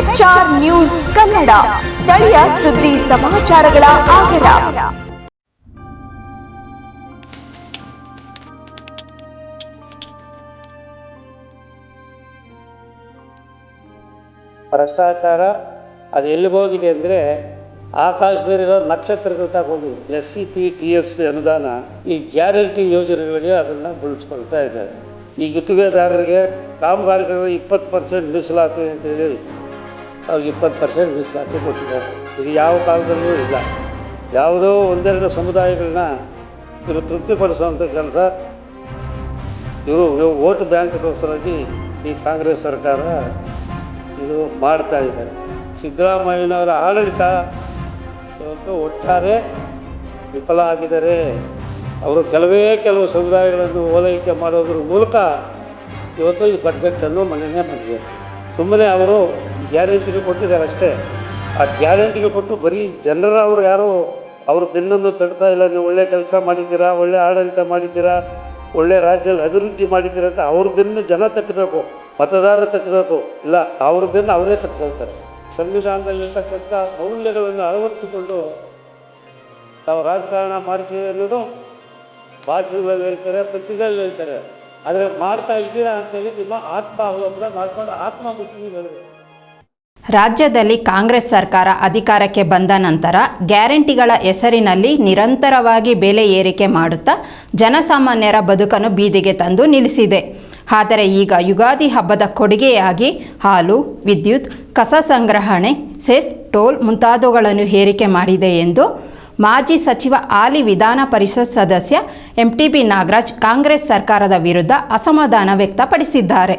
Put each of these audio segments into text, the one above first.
H R news Kannada. ಸ್ಥಳೀಯ ಸುದ್ದಿ ಸಮಾಚಾರಗಳ ಆಗರ ಭ್ರಷ್ಟಾಚಾರ, ಅದು ಎಲ್ಲಿಗೆ ಹೋಗಿದೆ ಅಂದರೆ ಆಕಾಶದಲ್ಲಿರೋ ನಕ್ಷತ್ರಗಳು ಹೋಗಿ S C P, T S P ಅನುದಾನ ಈ ಗ್ಯಾರಂಟಿ ಯೋಜನೆಗಳಿಗೆ ಅದನ್ನು ಬಳಸ್ಕೊಳ್ತಾ ಇದ್ದಾರೆ. ಈ ಗುತ್ತಿಗೆದಾರರಿಗೆ ಕಾಮಗಾರಿಗಳು ಇಪ್ಪತ್ತು ಪರ್ಸೆಂಟ್ ಅಂತ ಅಂತೇಳಿ ಅವ್ರಿಗೆ ಇಪ್ಪತ್ತು ಪರ್ಸೆಂಟ್ ಮೀಸಲಾತಿ ಕೊಟ್ಟಿದ್ದಾರೆ. ಇದು ಯಾವ ಕಾಲದಲ್ಲೂ ಇಲ್ಲ. ಯಾವುದೋ ಒಂದೆರಡು ಸಮುದಾಯಗಳನ್ನ ಇವರು ತೃಪ್ತಿಪಡಿಸುವಂಥ ಕೆಲಸ ಇವರು ಓಟ್ ಬ್ಯಾಂಕ್ಗೋಸ್ಕರವಾಗಿ ಈ ಕಾಂಗ್ರೆಸ್ ಸರ್ಕಾರ ಇದು ಮಾಡ್ತಾ ಇದ್ದಾರೆ. ಸಿದ್ದರಾಮಯ್ಯನವರ ಆಡಳಿತ ಒಟ್ಟಾರೆ ವಿಫಲ ಆಗಿದ್ದಾರೆ ಅವರು ಕೆಲವೇ ಕೆಲವು ಸಮುದಾಯಗಳನ್ನು ಓಲೈಕೆ ಮಾಡೋದ್ರ ಮೂಲಕ ಇವತ್ತು ಈ ಬಡ್ಜೆಟನ್ನು ಮನೆಯೇ ಮಾಡಿದೆ ಸುಮ್ಮನೆ ಅವರು ಗ್ಯಾರಂಟಿಗೆ ಕೊಟ್ಟಿದ್ದಾರೆ ಅಷ್ಟೇ. ಆ ಗ್ಯಾರಂಟಿಗೆ ಕೊಟ್ಟು ಬರೀ ಜನರ ಅವರು ಯಾರು ಅವರು ಬೆನ್ನನ್ನು ತಡ್ತಾ ಇಲ್ಲ, ನೀವು ಒಳ್ಳೆ ಕೆಲಸ ಮಾಡಿದ್ದೀರಾ, ಒಳ್ಳೆ ಆಡಳಿತ ಮಾಡಿದ್ದೀರಾ, ಒಳ್ಳೆ ರಾಜ್ಯದಲ್ಲಿ ಅಭಿವೃದ್ಧಿ ಮಾಡಿದ್ದೀರಾ ಅಂತ ಅವ್ರ ಬೆನ್ನು ಜನ ತಟ್ಟಬೇಕು ಮತದಾರರು ತಟ್ಟಬೇಕು ಇಲ್ಲ, ಅವ್ರ ಬೆನ್ನು ಅವರೇ ತಟ್ಕೊಳ್ತಾರೆ ಸಂವಿಧಾನದಲ್ಲಿರ್ತಕ್ಕಂಥ ಮೌಲ್ಯಗಳನ್ನು ಅಳವಡಿಸಿಕೊಂಡು ತಾವು ರಾಜಕಾರಣ ಮಾಡ್ತೀವಿ ಅನ್ನೋದು ಭಾಷೆಗಳಲ್ಲಿ ಹೇಳ್ತಾರೆ ಪತ್ರಿಕೆಗಳಲ್ಲಿ ಹೇಳ್ತಾರೆ. ಆದರೆ ಮಾಡ್ತಾ ಇದ್ದೀರಾ ಅಂತೇಳಿ ನಿಮ್ಮ ಆತ್ಮ ಹೋಗ್ರ ಮಾಡ್ಕೊಂಡು ಆತ್ಮ ಹೇಳಬೇಕು ರಾಜ್ಯದಲ್ಲಿ ಕಾಂಗ್ರೆಸ್ ಸರ್ಕಾರ ಅಧಿಕಾರಕ್ಕೆ ಬಂದ ನಂತರ ಗ್ಯಾರಂಟಿಗಳ ಹೆಸರಿನಲ್ಲಿ ನಿರಂತರವಾಗಿ ಬೆಲೆ ಏರಿಕೆ ಮಾಡುತ್ತಾ ಜನಸಾಮಾನ್ಯರ ಬದುಕನ್ನು ಬೀದಿಗೆ ತಂದು ನಿಲ್ಲಿಸಿದೆ. ಆದರೆ ಈಗ ಯುಗಾದಿ ಹಬ್ಬದ ಕೊಡುಗೆಯಾಗಿ ಹಾಲು, ವಿದ್ಯುತ್, ಕಸ ಸಂಗ್ರಹಣೆ, ಸೆಸ್, ಟೋಲ್ ಮುಂತಾದವುಗಳನ್ನು ಏರಿಕೆ ಮಾಡಿದೆ ಎಂದು ಮಾಜಿ ಸಚಿವ ಆಲಿ ವಿಧಾನ ಪರಿಷತ್ ಸದಸ್ಯ ಎಂಟಿಬಿ ನಾಗರಾಜ್ ಕಾಂಗ್ರೆಸ್ ಸರ್ಕಾರದ ವಿರುದ್ಧ ಅಸಮಾಧಾನ ವ್ಯಕ್ತಪಡಿಸಿದ್ದಾರೆ.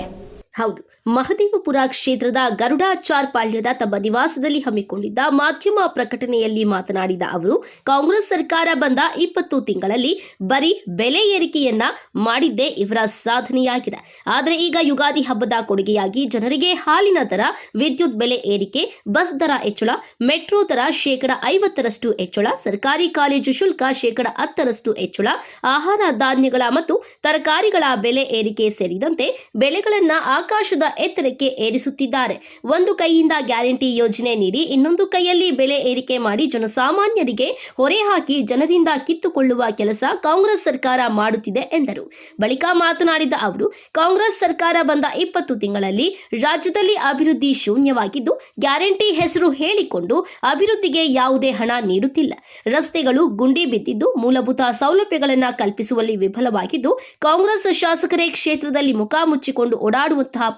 ಹೌದು. ಮಹದೇವಪುರ ಕ್ಷೇತ್ರದ ಗರುಡಾಚಾರ್ ಪಾಳ್ಯದ ತಮ್ಮ ನಿವಾಸದಲ್ಲಿ ಹಮ್ಮಿಕೊಂಡಿದ್ದ ಮಾಧ್ಯಮ ಪ್ರಕಟಣೆಯಲ್ಲಿ ಮಾತನಾಡಿದ ಅವರು, ಕಾಂಗ್ರೆಸ್ ಸರ್ಕಾರ ಬಂದ ಇಪ್ಪತ್ತು ತಿಂಗಳಲ್ಲಿ ಬರೀ ಬೆಲೆ ಏರಿಕೆಯನ್ನ ಮಾಡಿದ್ದೇ ಇವರ ಸಾಧನೆಯಾಗಿದೆ. ಆದರೆ ಈಗ ಯುಗಾದಿ ಹಬ್ಬದ ಕೊಡುಗೆಯಾಗಿ ಜನರಿಗೆ ಹಾಲಿನ ದರ, ವಿದ್ಯುತ್ ಬೆಲೆ ಏರಿಕೆ, ಬಸ್ ದರ ಹೆಚ್ಚಳ, ಮೆಟ್ರೋ ದರ ಶೇಕಡ ಐವತ್ತರಷ್ಟು ಹೆಚ್ಚಳ, ಸರ್ಕಾರಿ ಕಾಲೇಜು ಶುಲ್ಕ ಶೇಕಡ ಹತ್ತರಷ್ಟು ಹೆಚ್ಚಳ, ಆಹಾರ ಧಾನ್ಯಗಳ ಮತ್ತು ತರಕಾರಿಗಳ ಬೆಲೆ ಏರಿಕೆ ಸೇರಿದಂತೆ ಬೆಲೆಗಳನ್ನು ಆಕಾಶದ ಎತ್ತರಕ್ಕೆ ಏರಿಸುತ್ತಿದ್ದಾರೆ. ಒಂದು ಕೈಯಿಂದ ಗ್ಯಾರಂಟಿ ಯೋಜನೆ ನೀಡಿ ಇನ್ನೊಂದು ಕೈಯಲ್ಲಿ ಬೆಲೆ ಏರಿಕೆ ಮಾಡಿ ಜನಸಾಮಾನ್ಯರಿಗೆ ಹೊರೆ ಹಾಕಿ ಜನರಿಂದ ಕಿತ್ತುಕೊಳ್ಳುವ ಕೆಲಸ ಕಾಂಗ್ರೆಸ್ ಸರ್ಕಾರ ಮಾಡುತ್ತಿದೆ ಎಂದರು. ಬಳಿಕ ಮಾತನಾಡಿದ ಅವರು, ಕಾಂಗ್ರೆಸ್ ಸರ್ಕಾರ ಬಂದ ಇಪ್ಪತ್ತು ತಿಂಗಳಲ್ಲಿ ರಾಜ್ಯದಲ್ಲಿ ಅಭಿವೃದ್ಧಿ ಶೂನ್ಯವಾಗಿದ್ದು, ಗ್ಯಾರಂಟಿ ಹೆಸರು ಹೇಳಿಕೊಂಡು ಅಭಿವೃದ್ಧಿಗೆ ಯಾವುದೇ ಹಣ ನೀಡುತ್ತಿಲ್ಲ. ರಸ್ತೆಗಳು ಗುಂಡಿ ಬಿದ್ದಿದ್ದು, ಮೂಲಭೂತ ಸೌಲಭ್ಯಗಳನ್ನು ಕಲ್ಪಿಸುವಲ್ಲಿ ವಿಫಲವಾಗಿದ್ದು, ಕಾಂಗ್ರೆಸ್ ಶಾಸಕರೇ ಕ್ಷೇತ್ರದಲ್ಲಿ ಮುಖ ಮುಚ್ಚಿಕೊಂಡು ಓಡಾಡುವಂತಹ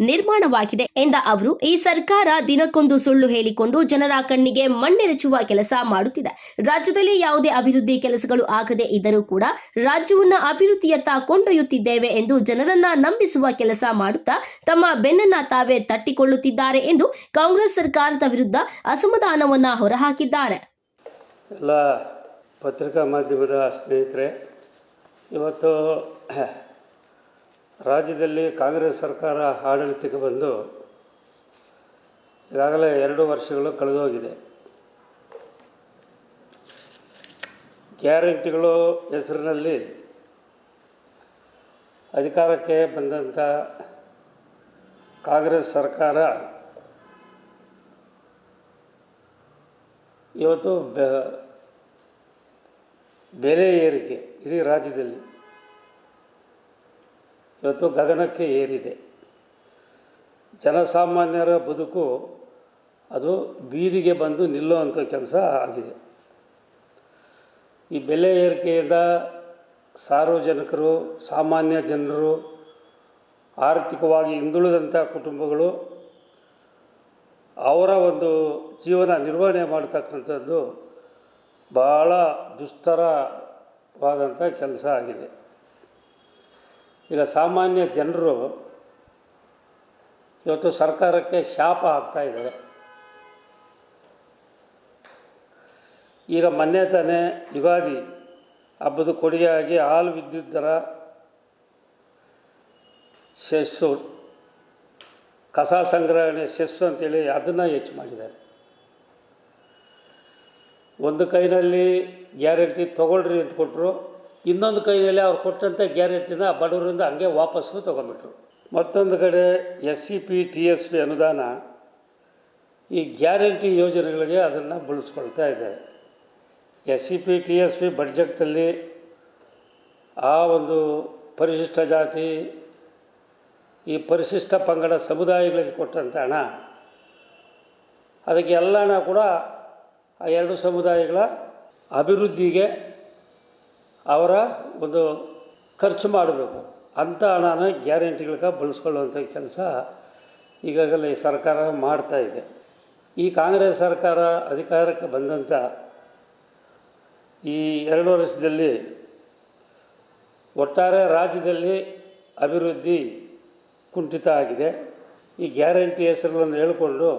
ನಿರ್ಮಾಣವಾಗಿದೆ ಎಂದ ಅವರು, ಈ ಸರ್ಕಾರ ದಿನಕ್ಕೊಂದು ಸುಳ್ಳು ಹೇಳಿಕೊಂಡು ಜನರ ಕಣ್ಣಿಗೆ ಮಣ್ಣೆರಚುವ ಕೆಲಸ ಮಾಡುತ್ತಿದೆ. ರಾಜ್ಯದಲ್ಲಿ ಯಾವುದೇ ಅಭಿವೃದ್ಧಿ ಕೆಲಸಗಳು ಆಗದೆ ಇದ್ದರೂ ಕೂಡ ರಾಜ್ಯವನ್ನು ಅಭಿವೃದ್ಧಿಯತ್ತ ಕೊಂಡೊಯ್ಯುತ್ತಿದ್ದೇವೆ ಎಂದು ಜನರನ್ನ ನಂಬಿಸುವ ಕೆಲಸ ಮಾಡುತ್ತಾ ತಮ್ಮ ಬೆನ್ನನ್ನ ತಾವೇ ತಟ್ಟಿಕೊಳ್ಳುತ್ತಿದ್ದಾರೆ ಎಂದು ಕಾಂಗ್ರೆಸ್ ಸರ್ಕಾರದ ವಿರುದ್ಧ ಅಸಮಾಧಾನವನ್ನ ಹೊರಹಾಕಿದ್ದಾರೆ. ಎಲ್ಲ ಪತ್ರಿಕಾ ಮಾಧ್ಯಮದ ಸ್ನೇಹಿತರೆ, ಇವತ್ತು ರಾಜ್ಯದಲ್ಲಿ ಕಾಂಗ್ರೆಸ್ ಸರ್ಕಾರ ಆಡಳಿತಕ್ಕೆ ಬಂದು ಈಗಾಗಲೇ ಎರಡು ವರ್ಷಗಳು ಕಳೆದೋಗಿದೆ. ಗ್ಯಾರಂಟಿಗಳು ಹೆಸರಿನಲ್ಲಿ ಅಧಿಕಾರಕ್ಕೆ ಬಂದಂಥ ಕಾಂಗ್ರೆಸ್ ಸರ್ಕಾರ ಇವತ್ತು ಬೆಲೆ ಏರಿಕೆ ಇಡೀ ರಾಜ್ಯದಲ್ಲಿ. ಇವತ್ತು ಗಗನಕ್ಕೆ ಏರಿದೆ. ಜನಸಾಮಾನ್ಯರ ಬದುಕು ಅದು ಬೀದಿಗೆ ಬಂದು ನಿಲ್ಲುವಂಥ ಕೆಲಸ ಆಗಿದೆ. ಈ ಬೆಲೆ ಏರಿಕೆಯಿಂದ ಸಾರ್ವಜನಿಕರು, ಸಾಮಾನ್ಯ ಜನರು, ಆರ್ಥಿಕವಾಗಿ ಹಿಂದುಳಿದಂಥ ಕುಟುಂಬಗಳು ಅವರ ಒಂದು ಜೀವನ ನಿರ್ವಹಣೆ ಮಾಡತಕ್ಕಂಥದ್ದು ಭಾಳ ದುಸ್ತರವಾದಂಥ ಕೆಲಸ ಆಗಿದೆ. ಈಗ ಸಾಮಾನ್ಯ ಜನರು ಇವತ್ತು ಸರ್ಕಾರಕ್ಕೆ ಶಾಪ ಆಗ್ತಾ ಇದ್ದಾರೆ. ಈಗ ಮೊನ್ನೆ ತಾನೇ ಯುಗಾದಿ ಹಬ್ಬದ ಕೊಡುಗೆಯಾಗಿ ಹಾಲು ವಿದ್ಯುತ್ ದರ ಸೆಸ್ಸು ಕಸ ಸಂಗ್ರಹಣೆ ಸೆಸ್ಸು ಅಂತೇಳಿ ಅದನ್ನು ಹೆಚ್ಚು ಮಾಡಿದ್ದಾರೆ. ಒಂದು ಕೈನಲ್ಲಿ ಗ್ಯಾರಂಟಿ ತೊಗೊಳ್ರಿ ಅಂತ ಕೊಟ್ಟರು ಇನ್ನೊಂದು ಕೈಯಲ್ಲಿ ಅವ್ರು ಕೊಟ್ಟಂಥ ಗ್ಯಾರಂಟಿನ ಬಡವರಿಂದ ಹಂಗೆ ವಾಪಸ್ಸು ತೊಗೊಂಬಿಟ್ರು ಮತ್ತೊಂದು ಕಡೆ S C P, T S P ಅನುದಾನ ಈ ಗ್ಯಾರಂಟಿ ಯೋಜನೆಗಳಿಗೆ ಅದನ್ನು ಬಳಸ್ಕೊಳ್ತಾ ಇದೆ. S C P, T S P ಬಡ್ಜೆಟಲ್ಲಿ ಆ ಒಂದು ಪರಿಶಿಷ್ಟ ಜಾತಿ, ಈ ಪರಿಶಿಷ್ಟ ಪಂಗಡ ಸಮುದಾಯಗಳಿಗೆ ಕೊಟ್ಟಂಥ ಹಣ, ಅದಕ್ಕೆ ಎಲ್ಲ ಹಣ ಕೂಡ ಆ ಎರಡು ಸಮುದಾಯಗಳ ಅಭಿವೃದ್ಧಿಗೆ ಅವರ ಒಂದು ಖರ್ಚು ಮಾಡಬೇಕು. ಅಂಥ ಹಣನ ಗ್ಯಾರಂಟಿಗಳಿಗೆ ಬಳಸ್ಕೊಳ್ಳುವಂಥ ಕೆಲಸ ಈಗಾಗಲೇ ಈ ಸರ್ಕಾರ ಮಾಡ್ತಾ ಇದೆ. ಈ ಕಾಂಗ್ರೆಸ್ ಸರ್ಕಾರ ಅಧಿಕಾರಕ್ಕೆ ಬಂದಂಥ ಈ ಎರಡು ವರ್ಷದಲ್ಲಿ ಒಟ್ಟಾರೆ ರಾಜ್ಯದಲ್ಲಿ ಅಭಿವೃದ್ಧಿ ಕುಂಠಿತ ಆಗಿದೆ. ಈ ಗ್ಯಾರಂಟಿ ಹೆಸರುಗಳನ್ನು ಹೇಳಿಕೊಂಡು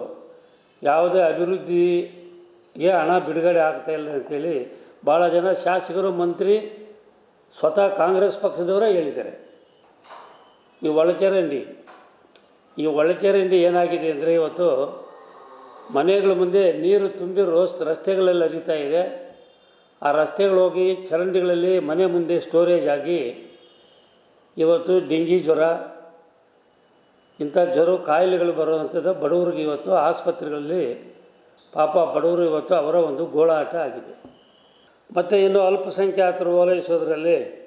ಯಾವುದೇ ಅಭಿವೃದ್ಧಿಗೆ ಹಣ ಬಿಡುಗಡೆ ಆಗ್ತಾಯಿಲ್ಲ ಅಂತೇಳಿ ಭಾಳ ಜನ ಶಾಸಕರು, ಮಂತ್ರಿ, ಸ್ವತಃ ಕಾಂಗ್ರೆಸ್ ಪಕ್ಷದವರೇ ಹೇಳಿದ್ದಾರೆ. ಈ ಒಳಚರಂಡಿ ಈ ಒಳಚರಂಡಿ ಏನಾಗಿದೆ ಅಂದರೆ ಇವತ್ತು ಮನೆಗಳ ಮುಂದೆ ನೀರು ತುಂಬಿ ರೋಸ್ ರಸ್ತೆಗಳೆಲ್ಲ ಹರಿತಾ ಇದೆ. ಆ ರಸ್ತೆಗಳು ಹೋಗಿ ಚರಂಡಿಗಳಲ್ಲಿ ಮನೆ ಮುಂದೆ ಸ್ಟೋರೇಜ್ ಆಗಿ ಇವತ್ತು ಡೆಂಗಿ ಜ್ವರ, ಇಂಥ ಜ್ವರ ಕಾಯಿಲೆಗಳು ಬರುವಂಥದ್ದು ಬಡವರಿಗೆ ಇವತ್ತು ಆಸ್ಪತ್ರೆಗಳಲ್ಲಿ ಪಾಪ ಬಡವರು ಇವತ್ತು ಅವರ ಒಂದು ಗೋಳಾಟ ಆಗಿದೆ. ಮತ್ತು ಇನ್ನು ಅಲ್ಪಸಂಖ್ಯಾತರು ಓಲೈಸೋದ್ರಲ್ಲಿ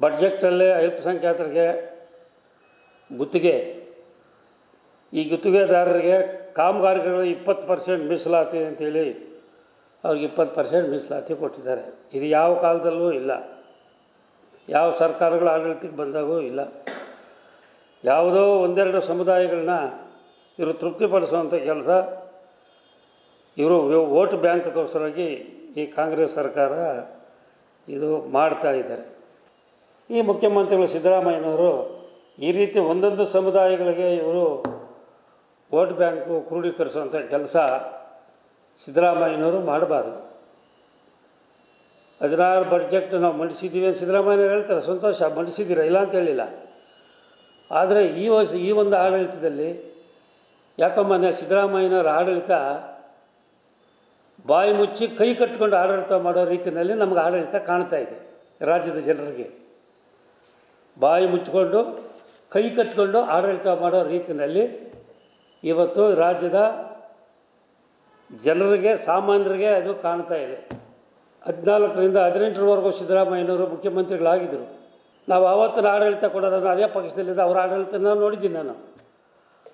ಬಡ್ಜೆಟಲ್ಲೇ ಅಲ್ಪಸಂಖ್ಯಾತರಿಗೆ ಗುತ್ತಿಗೆ. ಈ ಗುತ್ತಿಗೆದಾರರಿಗೆ ಕಾಮಗಾರಿಗಳು ಇಪ್ಪತ್ತು ಪರ್ಸೆಂಟ್ ಮೀಸಲಾತಿ ಅಂತೇಳಿ ಅವ್ರಿಗೆ ಇಪ್ಪತ್ತು ಪರ್ಸೆಂಟ್ ಮೀಸಲಾತಿ ಕೊಟ್ಟಿದ್ದಾರೆ. ಇದು ಯಾವ ಕಾಲದಲ್ಲೂ ಇಲ್ಲ. ಯಾವ ಸರ್ಕಾರಗಳ ಆಡಳಿತಕ್ಕೆ ಬಂದಾಗೂ ಇಲ್ಲ. ಯಾವುದೋ ಒಂದೆರಡು ಸಮುದಾಯಗಳನ್ನ ಇವರು ತೃಪ್ತಿಪಡಿಸುವಂಥ ಕೆಲಸ ಇವರು ವೋಟ್ ಬ್ಯಾಂಕ್ಗೋಸ್ಕರವಾಗಿ ಈ ಕಾಂಗ್ರೆಸ್ ಸರ್ಕಾರ ಇದು ಮಾಡ್ತಾ ಇದ್ದಾರೆ. ಈ ಮುಖ್ಯಮಂತ್ರಿಗಳು ಸಿದ್ದರಾಮಯ್ಯನವರು ಈ ರೀತಿ ಒಂದೊಂದು ಸಮುದಾಯಗಳಿಗೆ ಇವರು ವೋಟ್ ಬ್ಯಾಂಕು ಕ್ರೋಢೀಕರಿಸುವಂಥ ಕೆಲಸ ಸಿದ್ದರಾಮಯ್ಯನವರು ಮಾಡಬಾರ್ದು. ಹದಿನಾರು ಬಜೆಟ್ ನಾವು ಮಂಡಿಸಿದ್ದೀವಿ ಅಂತ ಸಿದ್ದರಾಮಯ್ಯ ಹೇಳ್ತಾರೆ. ಸಂತೋಷ, ಮಂಡಿಸಿದ್ದೀರ ಇಲ್ಲ ಅಂತ ಹೇಳಿಲ್ಲ. ಆದರೆ ಈ ವರ್ಷ ಈ ಒಂದು ಆಡಳಿತದಲ್ಲಿ ಯಾಕಮ್ಮನೆ ಸಿದ್ದರಾಮಯ್ಯನವರ ಆಡಳಿತ ಬಾಯಿ ಮುಚ್ಚಿ ಕೈ ಕಟ್ಟಿಕೊಂಡು ಆಡಳಿತ ಮಾಡೋ ರೀತಿಯಲ್ಲಿ ನಮಗೆ ಆಡಳಿತ ಕಾಣ್ತಾ ಇದೆ ರಾಜ್ಯದ ಜನರಿಗೆ. ಬಾಯಿ ಮುಚ್ಚಿಕೊಂಡು ಕೈ ಕಟ್ಟಿಕೊಂಡು ಆಡಳಿತ ಮಾಡೋ ರೀತಿಯಲ್ಲಿ ಇವತ್ತು ರಾಜ್ಯದ ಜನರಿಗೆ, ಸಾಮಾನ್ಯರಿಗೆ ಅದು ಕಾಣ್ತಾ ಇದೆ. ಹದಿನಾಲ್ಕರಿಂದ ಹದಿನೆಂಟರವರೆಗೂ ಸಿದ್ದರಾಮಯ್ಯನವರು ಮುಖ್ಯಮಂತ್ರಿಗಳಾಗಿದ್ದರು. ನಾವು ಆವತ್ತಿನ ಆಡಳಿತ ಕೊಡೋದನ್ನು ಅದೇ ಪಕ್ಷದಲ್ಲಿದ್ದ ಅವರ ಆಡಳಿತನ ನೋಡಿದ್ದೀನಿ ನಾನು.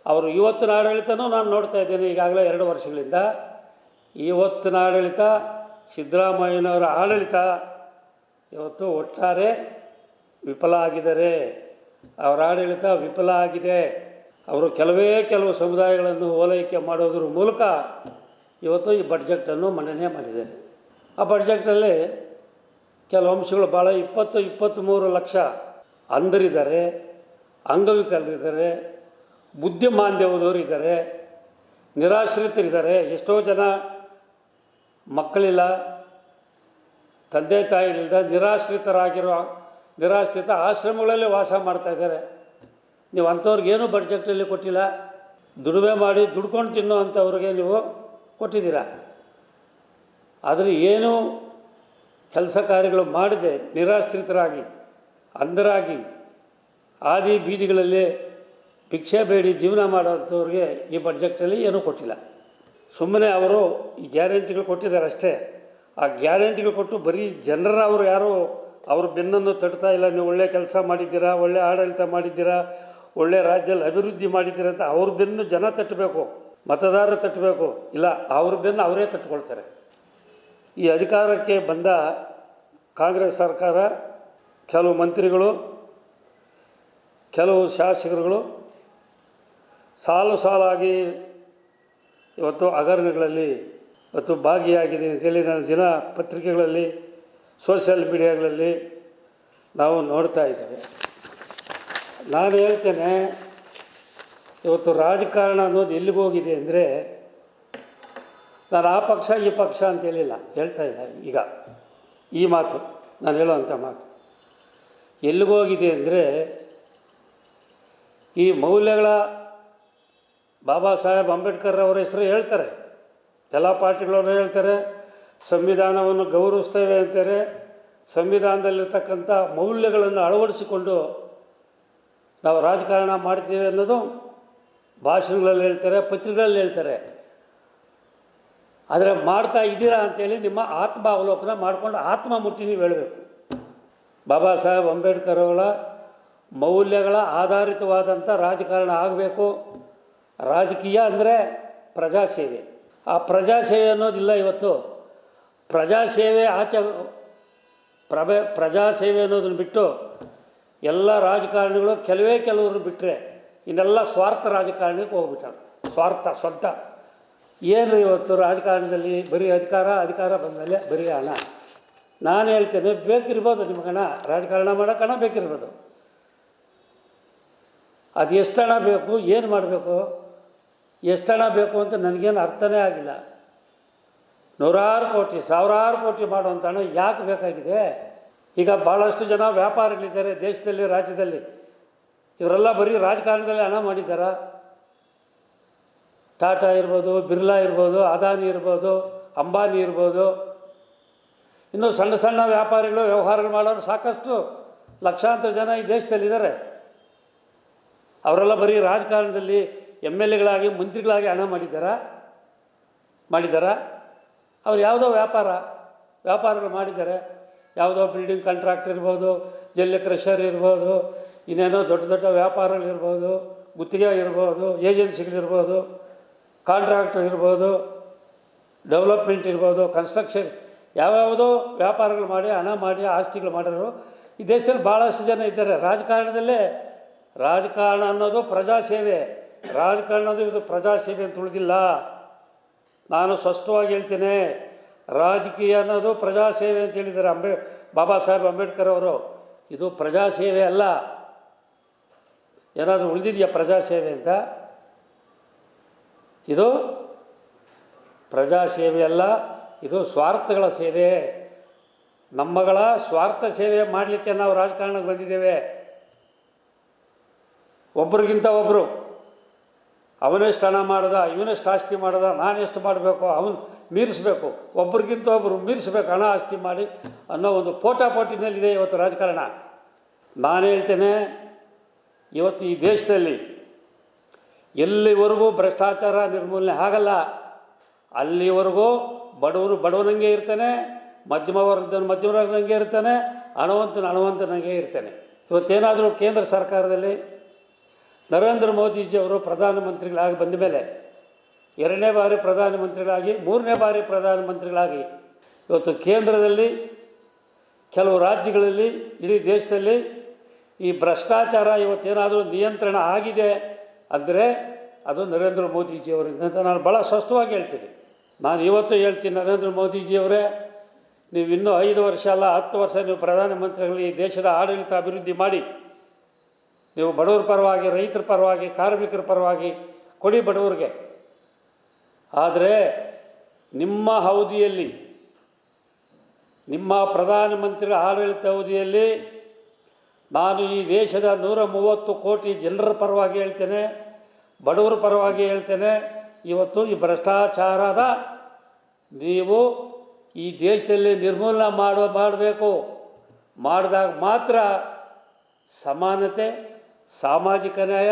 ಅವರು ಇವತ್ತಿನ ಆಡಳಿತನೂ ನಾನು ನೋಡ್ತಾ ಇದ್ದೇನೆ ಈಗಾಗಲೇ ಎರಡು ವರ್ಷಗಳಿಂದ. ಇವತ್ತಿನ ಆಡಳಿತ, ಸಿದ್ದರಾಮಯ್ಯನವರ ಆಡಳಿತ ಇವತ್ತು ಒಟ್ಟಾರೆ ವಿಫಲ ಆಗಿದ್ದಾರೆ ಅವರ ಆಡಳಿತ ವಿಫಲ ಆಗಿದೆ. ಅವರು ಕೆಲವೇ ಕೆಲವು ಸಮುದಾಯಗಳನ್ನು ಓಲೈಕೆ ಮಾಡೋದ್ರ ಮೂಲಕ ಇವತ್ತು ಈ ಬಡ್ಜೆಟನ್ನು ಮಂಡನೆ ಮಾಡಿದ್ದಾರೆ ಆ ಬಡ್ಜೆಟಲ್ಲಿ ಕೆಲವು ಅಂಶಗಳು ಭಾಳ ಇಪ್ಪತ್ತು ಇಪ್ಪತ್ತ್ಮೂರು ಲಕ್ಷ ಅಂಧರಿದ್ದಾರೆ, ಅಂಗವಿಕಲರಿದ್ದಾರೆ ಬುದ್ಧಿಮಾಂದ್ಯದವರು ಇದ್ದಾರೆ ನಿರಾಶ್ರಿತರಿದ್ದಾರೆ. ಎಷ್ಟೋ ಜನ ಮಕ್ಕಳಿಲ್ಲ, ತಂದೆ ತಾಯಿ ಇಲ್ಲದ ನಿರಾಶ್ರಿತರಾಗಿರೋ, ನಿರಾಶ್ರಿತ ಆಶ್ರಮಗಳಲ್ಲಿ ವಾಸ ಮಾಡ್ತಾ ಇದ್ದಾರೆ. ನೀವು ಅಂಥವ್ರಿಗೇನು ಬಡ್ಜೆಟಲ್ಲಿ ಕೊಟ್ಟಿಲ್ಲ. ದುಡಿಮೆ ಮಾಡಿ ದುಡ್ಕೊಂಡು ತಿನ್ನೋ ಅಂಥವ್ರಿಗೆ ನೀವು ಕೊಟ್ಟಿದ್ದೀರಾ? ಆದರೆ ಏನು ಕೆಲಸ ಕಾರ್ಯಗಳು ಮಾಡದೆ, ನಿರಾಶ್ರಿತರಾಗಿ, ಅಂಧರಾಗಿ, ಆದಿ ಬೀದಿಗಳಲ್ಲಿ ಭಿಕ್ಷೆ ಬೇಡಿ ಜೀವನ ಮಾಡೋಂಥವ್ರಿಗೆ ಈ ಬಡ್ಜೆಟಲ್ಲಿ ಏನೂ ಕೊಟ್ಟಿಲ್ಲ. ಸುಮ್ಮನೆ ಅವರು ಈ ಗ್ಯಾರಂಟಿಗಳು ಕೊಟ್ಟಿದ್ದಾರೆ ಅಷ್ಟೇ. ಆ ಗ್ಯಾರಂಟಿಗಳು ಕೊಟ್ಟು ಬರೀ ಜನರ ಅವರು ಯಾರು ಅವ್ರ ಬೆನ್ನನ್ನು ತಟ್ತಾ ಇಲ್ಲ, ನೀವು ಒಳ್ಳೆ ಕೆಲಸ ಮಾಡಿದ್ದೀರಾ, ಒಳ್ಳೆ ಆಡಳಿತ ಮಾಡಿದ್ದೀರಾ, ಒಳ್ಳೆ ರಾಜ್ಯದಲ್ಲಿ ಅಭಿವೃದ್ಧಿ ಮಾಡಿದ್ದೀರಾ ಅಂತ ಅವ್ರ ಬೆನ್ನು ಜನ ತಟ್ಟಬೇಕು, ಮತದಾರರು ತಟ್ಟಬೇಕು. ಇಲ್ಲ, ಅವ್ರ ಬೆನ್ನು ಅವರೇ ತಟ್ಕೊಳ್ತಾರೆ. ಈ ಅಧಿಕಾರಕ್ಕೆ ಬಂದ ಕಾಂಗ್ರೆಸ್ ಸರ್ಕಾರ ಕೆಲವು ಮಂತ್ರಿಗಳು, ಕೆಲವು ಶಾಸಕರುಗಳು ಸಾಲು ಸಾಲಾಗಿ ಇವತ್ತು ಹಗರಣಗಳಲ್ಲಿ ಇವತ್ತು ಭಾಗಿಯಾಗಿದೆ ಅಂತೇಳಿ ನಾನು ದಿನ ಪತ್ರಿಕೆಗಳಲ್ಲಿ ಸೋಷಿಯಲ್ ಮೀಡಿಯಾಗಳಲ್ಲಿ ನಾವು ನೋಡ್ತಾ ಇದ್ದೇವೆ. ನಾನು ಹೇಳ್ತೇನೆ, ಇವತ್ತು ರಾಜಕಾರಣ ಅನ್ನೋದು ಎಲ್ಲಿಗೆ ಹೋಗಿದೆ ಅಂದರೆ ನಾನು ಆ ಪಕ್ಷ ಈ ಪಕ್ಷ ಅಂತ ಹೇಳಿಲ್ಲ, ಹೇಳ್ತಾ ಇಲ್ಲ ಈಗ. ಈ ಮಾತು, ನಾನು ಹೇಳೋವಂಥ ಮಾತು. ಎಲ್ಲಿಗೋಗಿದೆ ಅಂದರೆ ಈ ಮೌಲ್ಯಗಳ ಬಾಬಾ ಸಾಹೇಬ್ ಅಂಬೇಡ್ಕರ್ ಅವರ ಹೆಸರು ಹೇಳ್ತಾರೆ. ಎಲ್ಲ ಪಾರ್ಟಿಗಳವರು ಹೇಳ್ತಾರೆ, ಸಂವಿಧಾನವನ್ನು ಗೌರವಿಸ್ತೇವೆ ಅಂತಾರೆ. ಸಂವಿಧಾನದಲ್ಲಿರ್ತಕ್ಕಂಥ ಮೌಲ್ಯಗಳನ್ನು ಅಳವಡಿಸಿಕೊಂಡು ನಾವು ರಾಜಕಾರಣ ಮಾಡ್ತೀವಿ ಅನ್ನೋದು ಭಾಷಣಗಳಲ್ಲಿ ಹೇಳ್ತಾರೆ, ಪತ್ರಿಕೆಗಳಲ್ಲಿ ಹೇಳ್ತಾರೆ. ಆದರೆ ಮಾಡ್ತಾ ಇದ್ದೀರಾ ಅಂತೇಳಿ ನಿಮ್ಮ ಆತ್ಮ ಅವಲೋಕನ ಮಾಡಿಕೊಂಡು ಆತ್ಮ ಮುಟ್ಟಿ ನೀವು ಹೇಳಬೇಕು. ಬಾಬಾ ಸಾಹೇಬ್ ಅಂಬೇಡ್ಕರ್ ಅವರ ಮೌಲ್ಯಗಳ ಆಧಾರಿತವಾದಂಥ ರಾಜಕಾರಣ ಆಗಬೇಕು. ರಾಜಕೀಯ ಅಂದರೆ ಪ್ರಜಾಸೇವೆ. ಆ ಪ್ರಜಾಸೇವೆ ಅನ್ನೋದಿಲ್ಲ ಇವತ್ತು. ಪ್ರಜಾಸೇವೆ ಆಚೆ ಪ್ರಭೆ ಪ್ರಜಾಸೇವೆ ಅನ್ನೋದನ್ನು ಬಿಟ್ಟು ಎಲ್ಲ ರಾಜಕಾರಣಿಗಳು ಕೆಲವೇ ಕೆಲವರು ಬಿಟ್ಟರೆ ಇನ್ನೆಲ್ಲ ಸ್ವಾರ್ಥ ರಾಜಕಾರಣಕ್ಕೆ ಹೋಗ್ಬಿಟ್ಟಾರೆ. ಸ್ವಾರ್ಥ, ಸ್ವಂತ. ಏನು ಇವತ್ತು ರಾಜಕಾರಣದಲ್ಲಿ ಬರೀ ಅಧಿಕಾರ ಅಧಿಕಾರ ಬಂದಮೇಲೆ ಬರೀ ಹಣ? ನಾನು ಹೇಳ್ತೇನೆ, ಬೇಕಿರ್ಬೋದು ನಿಮ್ಗೆ ರಾಜಕಾರಣ ಮಾಡೋಕೆ ಹಣ ಬೇಕಿರ್ಬೋದು. ಅದು ಎಷ್ಟು ಹಣ ಬೇಕು, ಏನು ಮಾಡಬೇಕು? ಎಷ್ಟು ಹಣ ಬೇಕು ಅಂತ ನನಗೇನು ಅರ್ಥನೇ ಆಗಿಲ್ಲ. ನೂರಾರು ಕೋಟಿ, ಸಾವಿರಾರು ಕೋಟಿ ಮಾಡುವಂಥ ಹಣ ಯಾಕೆ ಬೇಕಾಗಿದೆ? ಈಗ ಭಾಳಷ್ಟು ಜನ ವ್ಯಾಪಾರಿಗಳಿದ್ದಾರೆ ದೇಶದಲ್ಲಿ, ರಾಜ್ಯದಲ್ಲಿ. ಇವರೆಲ್ಲ ಬರೀ ರಾಜಕಾರಣದಲ್ಲಿ ಹಣ ಮಾಡಿದ್ದಾರೆ? ಟಾಟಾ ಇರ್ಬೋದು, ಬಿರ್ಲಾ ಇರ್ಬೋದು, ಅದಾನಿ ಇರ್ಬೋದು, ಅಂಬಾನಿ ಇರ್ಬೋದು. ಇನ್ನು ಸಣ್ಣ ಸಣ್ಣ ವ್ಯಾಪಾರಿಗಳು ವ್ಯವಹಾರಗಳು ಮಾಡೋರು ಸಾಕಷ್ಟು ಲಕ್ಷಾಂತರ ಜನ ಈ ದೇಶದಲ್ಲಿದ್ದಾರೆ. ಅವರೆಲ್ಲ ಬರೀ ರಾಜಕಾರಣದಲ್ಲಿ ಎಂ ಎಲ್ ಎಗಳಾಗಿ, ಮಂತ್ರಿಗಳಾಗಿ ಹಣ ಮಾಡಿದ್ದಾರಾ? ಮಾಡಿದ್ದಾರಾ? ಅವ್ರು ಯಾವುದೋ ವ್ಯಾಪಾರ, ವ್ಯಾಪಾರಗಳು ಮಾಡಿದ್ದಾರೆ. ಯಾವುದೋ ಬಿಲ್ಡಿಂಗ್ ಕಾಂಟ್ರಾಕ್ಟ್ ಇರ್ಬೋದು ಜಲ್ಲೆ ಕ್ರಷರ್ ಇರ್ಬೋದು, ಇನ್ನೇನೋ ದೊಡ್ಡ ದೊಡ್ಡ ವ್ಯಾಪಾರಗಳಿರ್ಬೋದು ಗುತ್ತಿಗೆ ಇರ್ಬೋದು ಏಜೆನ್ಸಿಗಳಿರ್ಬೋದು ಕಾಂಟ್ರಾಕ್ಟ್ ಇರ್ಬೋದು, ಡೆವಲಪ್ಮೆಂಟ್ ಇರ್ಬೋದು, ಕನ್ಸ್ಟ್ರಕ್ಷನ್, ಯಾವ್ಯಾವುದೋ ವ್ಯಾಪಾರಗಳು ಮಾಡಿ, ಹಣ ಮಾಡಿ, ಆಸ್ತಿಗಳು ಮಾಡಿದರು ಈ ದೇಶದಲ್ಲಿ ಭಾಳಷ್ಟು ಜನ ಇದ್ದಾರೆ. ರಾಜಕಾರಣದಲ್ಲೇ, ರಾಜಕಾರಣ ಅನ್ನೋದು ಪ್ರಜಾಸೇವೆ. ರಾಜಕಾರಣ ಅಂದರೆ ಇದು ಪ್ರಜಾಸೇವೆ ಅಂತ ಉಳಿದಿಲ್ಲ. ನಾನು ಸ್ಪಷ್ಟವಾಗಿ ಹೇಳ್ತೇನೆ, ರಾಜಕೀಯ ಅನ್ನೋದು ಪ್ರಜಾಸೇವೆ ಅಂತ ಹೇಳಿದ್ದಾರೆ ಅಂಬೇ, ಬಾಬಾ ಸಾಹೇಬ್ ಅಂಬೇಡ್ಕರ್ ಅವರು. ಇದು ಪ್ರಜಾಸೇವೆ ಅಲ್ಲ. ಏನಾದರೂ ಉಳಿದಿದೆಯಾ ಪ್ರಜಾಸೇವೆ ಅಂತ? ಇದು ಪ್ರಜಾಸೇವೆ ಅಲ್ಲ, ಇದು ಸ್ವಾರ್ಥಗಳ ಸೇವೆ. ನಮ್ಮಗಳ ಸ್ವಾರ್ಥ ಸೇವೆ ಮಾಡಲಿಕ್ಕೆ ನಾವು ರಾಜಕಾರಣಕ್ಕೆ ಬಂದಿದ್ದೇವೆ. ಒಬ್ರಿಗಿಂತ ಒಬ್ಬರು ಅವನೆಷ್ಟು ಹಣ ಮಾಡ್ದ ಇವನೆಷ್ಟು ಆಸ್ತಿ ಮಾಡ್ದ ನಾನೆಷ್ಟು ಮಾಡಬೇಕು, ಅವನು ಮೀರಿಸ್ಬೇಕು, ಒಬ್ರಿಗಿಂತ ಒಬ್ಬರು ಮೀರಿಸ್ಬೇಕು, ಹಣ ಆಸ್ತಿ ಮಾಡಿ ಅನ್ನೋ ಒಂದು ಪೋಟಾಪೋಟಿನಲ್ಲಿದೆ ಇವತ್ತು ರಾಜಕಾರಣ. ನಾನು ಹೇಳ್ತೇನೆ, ಇವತ್ತು ಈ ದೇಶದಲ್ಲಿ ಎಲ್ಲಿವರೆಗೂ ಭ್ರಷ್ಟಾಚಾರ ನಿರ್ಮೂಲನೆ ಆಗಲ್ಲ, ಅಲ್ಲಿವರೆಗೂ ಬಡವರು ಬಡವನಂಗೆ ಇರ್ತಾನೆ, ಮಧ್ಯಮ ವರ್ಗದ ಮಧ್ಯಮ ವರ್ಗದಂಗೆ ಇರ್ತಾನೆ, ಹಣವಂತನ ಹಣವಂತನಂಗೆ ಇರ್ತಾನೆ. ಇವತ್ತೇನಾದರೂ ಕೇಂದ್ರ ಸರ್ಕಾರದಲ್ಲಿ ನರೇಂದ್ರ ಮೋದಿಜಿಯವರು ಪ್ರಧಾನಮಂತ್ರಿಗಳಾಗಿ ಬಂದ ಮೇಲೆ ಎರಡನೇ ಬಾರಿ ಪ್ರಧಾನಮಂತ್ರಿಗಳಾಗಿ, ಮೂರನೇ ಬಾರಿ ಪ್ರಧಾನಮಂತ್ರಿಗಳಾಗಿ ಇವತ್ತು ಕೇಂದ್ರದಲ್ಲಿ, ಕೆಲವು ರಾಜ್ಯಗಳಲ್ಲಿ, ಇಡೀ ದೇಶದಲ್ಲಿ ಈ ಭ್ರಷ್ಟಾಚಾರ ಇವತ್ತೇನಾದರೂ ನಿಯಂತ್ರಣ ಆಗಿದೆ ಅಂದರೆ ಅದು ನರೇಂದ್ರ ಮೋದಿಜಿಯವರಿಂದ ಅಂತ ನಾನು ಭಾಳ ಸ್ಪಷ್ಟವಾಗಿ ಹೇಳ್ತೀನಿ. ನಾನು ಇವತ್ತು ಹೇಳ್ತೀನಿ ನರೇಂದ್ರ ಮೋದಿಜಿಯವರೇ ನೀವು ಇನ್ನೂ ಐದು ವರ್ಷ ಅಲ್ಲ, ಹತ್ತು ವರ್ಷ ನೀವು ಪ್ರಧಾನಮಂತ್ರಿಗಳು ಈ ದೇಶದ ಆಡಳಿತ ಅಭಿವೃದ್ಧಿ ಮಾಡಿ ನೀವು ಬಡವರ ಪರವಾಗಿ, ರೈತರ ಪರವಾಗಿ, ಕಾರ್ಮಿಕರ ಪರವಾಗಿ ಕೊಡಿ ಬಡವರಿಗೆ. ಆದರೆ ನಿಮ್ಮ ಅವಧಿಯಲ್ಲಿ, ನಿಮ್ಮ ಪ್ರಧಾನಮಂತ್ರಿಗಳ ಆಡಳಿತ ಅವಧಿಯಲ್ಲಿ ನಾನು ಈ ದೇಶದ ನೂರ ಮೂವತ್ತು ಕೋಟಿ ಜನರ ಪರವಾಗಿ ಹೇಳ್ತೇನೆ, ಬಡವರ ಪರವಾಗಿ ಹೇಳ್ತೇನೆ. ಇವತ್ತು ಈ ಭ್ರಷ್ಟಾಚಾರದ ನೀವು ಈ ದೇಶದಲ್ಲಿ ನಿರ್ಮೂಲನೆ ಮಾಡೋ, ಮಾಡಬೇಕು. ಮಾಡಿದಾಗ ಮಾತ್ರ ಸಮಾನತೆ ಸಾಮಾಜಿಕ ನ್ಯಾಯ,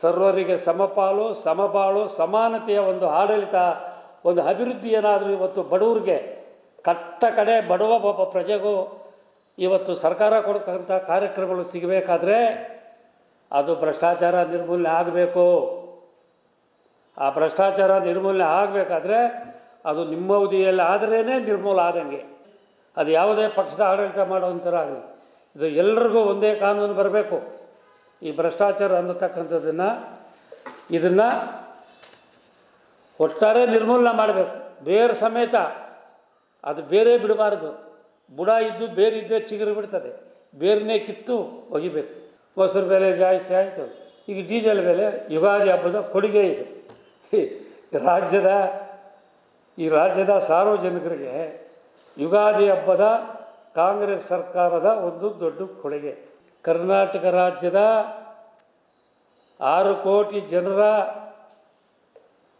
ಸರ್ವರಿಗೆ ಸಮಪಾಲು, ಸಮಬಾಳು, ಸಮಾನತೆಯ ಒಂದು ಆಡಳಿತ, ಒಂದು ಅಭಿವೃದ್ಧಿ ಏನಾದರೂ ಇವತ್ತು ಬಡವರಿಗೆ ಕಟ್ಟ ಕಡೆ ಬಡವ ಒಬ್ಬ ಪ್ರಜೆಗೂ ಇವತ್ತು ಸರ್ಕಾರ ಕೊಡ್ತಕ್ಕಂಥ ಕಾರ್ಯಕ್ರಮಗಳು ಸಿಗಬೇಕಾದ್ರೆ ಅದು ಭ್ರಷ್ಟಾಚಾರ ನಿರ್ಮೂಲನೆ ಆಗಬೇಕು. ಆ ಭ್ರಷ್ಟಾಚಾರ ನಿರ್ಮೂಲನೆ ಆಗಬೇಕಾದ್ರೆ ಅದು ನಿಮ್ಮ ಅವಧಿಯಲ್ಲಿ ಆದ್ರೇ ನಿರ್ಮೂಲ ಆದಂಗೆ. ಅದು ಯಾವುದೇ ಪಕ್ಷದ ಆಡಳಿತ ಮಾಡುವಂಥರ ಆಗಲಿ ಇದು ಎಲ್ರಿಗೂ ಒಂದೇ ಕಾನೂನು ಬರಬೇಕು. ಈ ಭ್ರಷ್ಟಾಚಾರ ಅನ್ನತಕ್ಕಂಥದ್ದನ್ನು ಇದನ್ನು ಒಟ್ಟಾರೆ ನಿರ್ಮೂಲನೆ ಮಾಡಬೇಕು. ಬೇರೆ ಸಮೇತ ಅದು ಬೇರೆ ಬಿಡಬಾರ್ದು. ಬುಡ ಇದ್ದು ಬೇರೆ ಇದ್ದರೆ ಚಿಗುರು ಬಿಡ್ತದೆ. ಬೇರನ್ನೇ ಕಿತ್ತು ಒಗಿಬೇಕು. ಮೊಸರು ಬೆಲೆ ಜಾಸ್ತಿ ಆಯಿತು. ಈಗ ಡೀಸೆಲ್ ಬೆಲೆ ಯುಗಾದಿ ಹಬ್ಬದ ಕೊಡುಗೆ ಇದು. ರಾಜ್ಯದ, ಈ ರಾಜ್ಯದ ಸಾರ್ವಜನಿಕರಿಗೆ ಯುಗಾದಿ ಹಬ್ಬದ ಕಾಂಗ್ರೆಸ್ ಸರ್ಕಾರದ ಒಂದು ದೊಡ್ಡ ಕೊಡುಗೆ. ಕರ್ನಾಟಕ ರಾಜ್ಯದ ಆರು ಕೋಟಿ ಜನರ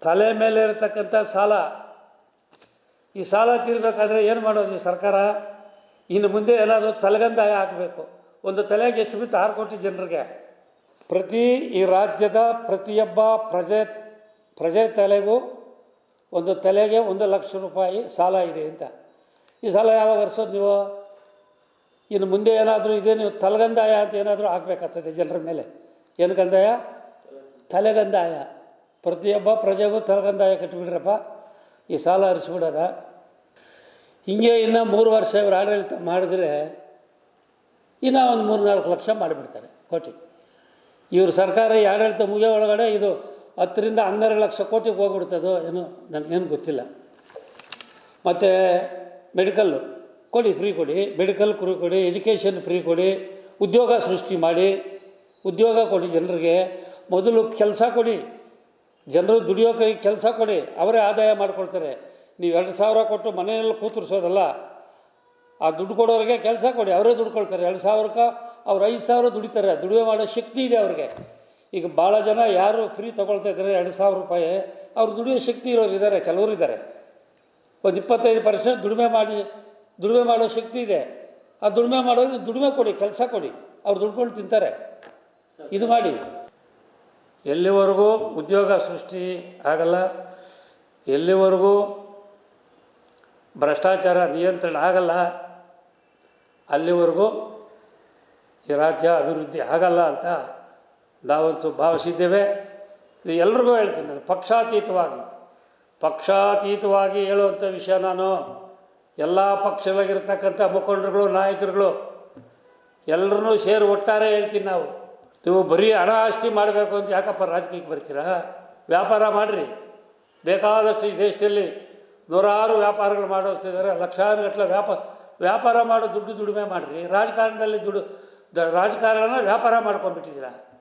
ತಲೆ ಮೇಲೆ ಇರತಕ್ಕಂಥ ಸಾಲ. ಈ ಸಾಲ ತೀರ್ಬೇಕಾದ್ರೆ ಏನು ಮಾಡೋದು ಸರ್ಕಾರ? ಇನ್ನು ಮುಂದೆ ಏನಾದರೂ ತಲೆಗಂದಾಯ ಹಾಕಬೇಕು. ಒಂದು ತಲೆಗೆ ಎಷ್ಟು ಬಿತ್ತು? ಆರು ಕೋಟಿ ಜನರಿಗೆ. ಪ್ರತಿ ಈ ರಾಜ್ಯದ ಪ್ರತಿಯೊಬ್ಬ ಪ್ರಜೆ ಪ್ರಜೆ ತಲೆಗೂ ಒಂದು ತಲೆಗೆ ಒಂದು ಲಕ್ಷ ರೂಪಾಯಿ ಸಾಲ ಇದೆ ಅಂತ. ಈ ಸಾಲ ಯಾವಾಗ ಹರಿಸೋದು ನೀವು? ಇನ್ನು ಮುಂದೆ ಏನಾದರೂ ಇದೇ, ನೀವು ತಲೆಗಂದಾಯ ಅಂತ ಏನಾದರೂ ಹಾಕ್ಬೇಕಾಗ್ತದೆ ಜನರ ಮೇಲೆ. ಏನು ಕಂದಾಯ? ತಲೆಗಂದಾಯ. ಪ್ರತಿಯೊಬ್ಬ ಪ್ರಜೆಗೂ ತಲೆಗಂದಾಯ ಕಟ್ಟಿಬಿಡ್ರಪ್ಪ. ಈ ಸಾಲ ಹರಿಸ್ಬಿಡೋದ. ಹಿಂಗೆ ಇನ್ನು ಮೂರು ವರ್ಷ ಇವರು ಆಡಳಿತ ಮಾಡಿದ್ರೆ ಇನ್ನೂ ಒಂದು ಮೂರು ನಾಲ್ಕು ಲಕ್ಷ ಮಾಡಿಬಿಡ್ತಾರೆ ಕೋಟಿ. ಇವ್ರ ಸರ್ಕಾರ ಈ ಆಡಳಿತ ಮುಗಿಯೋ ಒಳಗಡೆ ಇದು ಹತ್ತರಿಂದ ಹನ್ನೆರಡು ಲಕ್ಷ ಕೋಟಿಗೆ ಹೋಗ್ಬಿಡ್ತದೋ ಏನೋ, ನನಗೇನು ಗೊತ್ತಿಲ್ಲ. ಮತ್ತು ಮೆಡಿಕಲ್ಲು. ಕೊಡಿ ಫ್ರೀ ಕೊಡಿ. ಮೆಡಿಕಲ್ ಕುರಿ ಕೊಡಿ ಎಜುಕೇಷನ್ ಫ್ರೀ ಕೊಡಿ. ಉದ್ಯೋಗ ಸೃಷ್ಟಿ ಮಾಡಿ. ಉದ್ಯೋಗ ಕೊಡಿ ಜನರಿಗೆ. ಮೊದಲು ಕೆಲಸ ಕೊಡಿ. ಜನರು ದುಡಿಯೋಕೆ ಕೆಲಸ ಕೊಡಿ. ಅವರೇ ಆದಾಯ ಮಾಡ್ಕೊಳ್ತಾರೆ. ನೀವು ಎರಡು ಸಾವಿರ ಕೊಟ್ಟು ಮನೆಯಲ್ಲಿ ಕೂತರಿಸೋದಲ್ಲ. ಆ ದುಡ್ಡು ಕೊಡೋರಿಗೆ ಕೆಲಸ ಕೊಡಿ. ಅವರೇ ದುಡ್ಕೊಳ್ತಾರೆ. ಎರಡು ಸಾವಿರಕ್ಕೆ ಅವ್ರು ಐದು ಸಾವಿರ ದುಡಿತಾರೆ. ದುಡಿಮೆ ಮಾಡೋ ಶಕ್ತಿ ಇದೆ ಅವ್ರಿಗೆ. ಈಗ ಭಾಳ ಜನ ಯಾರು ಫ್ರೀ ತೊಗೊಳ್ತಾ ಇದ್ದಾರೆ ಎರಡು ಸಾವಿರ ರೂಪಾಯಿ, ಅವ್ರು ದುಡಿಯೋ ಶಕ್ತಿ ಇರೋರು ಇದ್ದಾರೆ ಕೆಲವರು ಇದ್ದಾರೆ ಒಂದು ಇಪ್ಪತ್ತೈದು ಪರ್ಸೆಂಟ್ ದುಡಿಮೆ ಮಾಡಿ ದುಡಿಮೆ ಮಾಡೋ ಶಕ್ತಿ ಇದೆ. ಆ ದುಡಿಮೆ ಮಾಡೋದು ದುಡಿಮೆ ಕೊಡಿ, ಕೆಲಸ ಕೊಡಿ. ಅವ್ರು ದುಡ್ಕೊಂಡು ತಿಂತಾರೆ. ಇದು ಮಾಡಿ. ಎಲ್ಲಿವರೆಗೂ ಉದ್ಯೋಗ ಸೃಷ್ಟಿ ಆಗಲ್ಲ, ಎಲ್ಲಿವರೆಗೂ ಭ್ರಷ್ಟಾಚಾರ ನಿಯಂತ್ರಣ ಆಗಲ್ಲ, ಅಲ್ಲಿವರೆಗೂ ಈ ರಾಜ್ಯ ಅಭಿವೃದ್ಧಿ ಆಗಲ್ಲ ಅಂತ ನಾವಂತೂ ಭಾವಿಸಿದ್ದೇವೆ. ಇದು ಎಲ್ರಿಗೂ ಹೇಳ್ತೀನಿ ಪಕ್ಷಾತೀತವಾಗಿ. ಪಕ್ಷಾತೀತವಾಗಿ ಹೇಳುವಂಥ ವಿಷಯ ನಾನು. ಎಲ್ಲ ಪಕ್ಷಗಳಾಗಿರ್ತಕ್ಕಂಥ ಮುಖಂಡರುಗಳು, ನಾಯಕರುಗಳು ಎಲ್ಲರೂ ಸೇರಿ ಒಟ್ಟಾರೆ ಹೇಳ್ತೀನಿ ನಾವು. ನೀವು ಬರೀ ಹಣ ಆಸ್ತಿ ಮಾಡಬೇಕು ಅಂತ ಯಾಕಪ್ಪ ರಾಜಕೀಯಕ್ಕೆ ಬರ್ತೀರಾ? ವ್ಯಾಪಾರ ಮಾಡಿರಿ. ಬೇಕಾದಷ್ಟು ಈ ದೇಶದಲ್ಲಿ ನೂರಾರು ವ್ಯಾಪಾರಗಳು ಮಾಡೋಸ್ತಿದ್ದಾರೆ ಲಕ್ಷಾರು ಗಟ್ಟಲೆ ವ್ಯಾಪಾರ ವ್ಯಾಪಾರ ಮಾಡೋ ದುಡ್ಡು ದುಡಿಮೆ ಮಾಡಿರಿ. ರಾಜಕಾರಣದಲ್ಲಿ ದುಡ್ಡು ದ- ರಾಜಕಾರಣನ ವ್ಯಾಪಾರ ಮಾಡ್ಕೊಂಡ್ಬಿಟ್ಟಿದ್ದೀರಾ?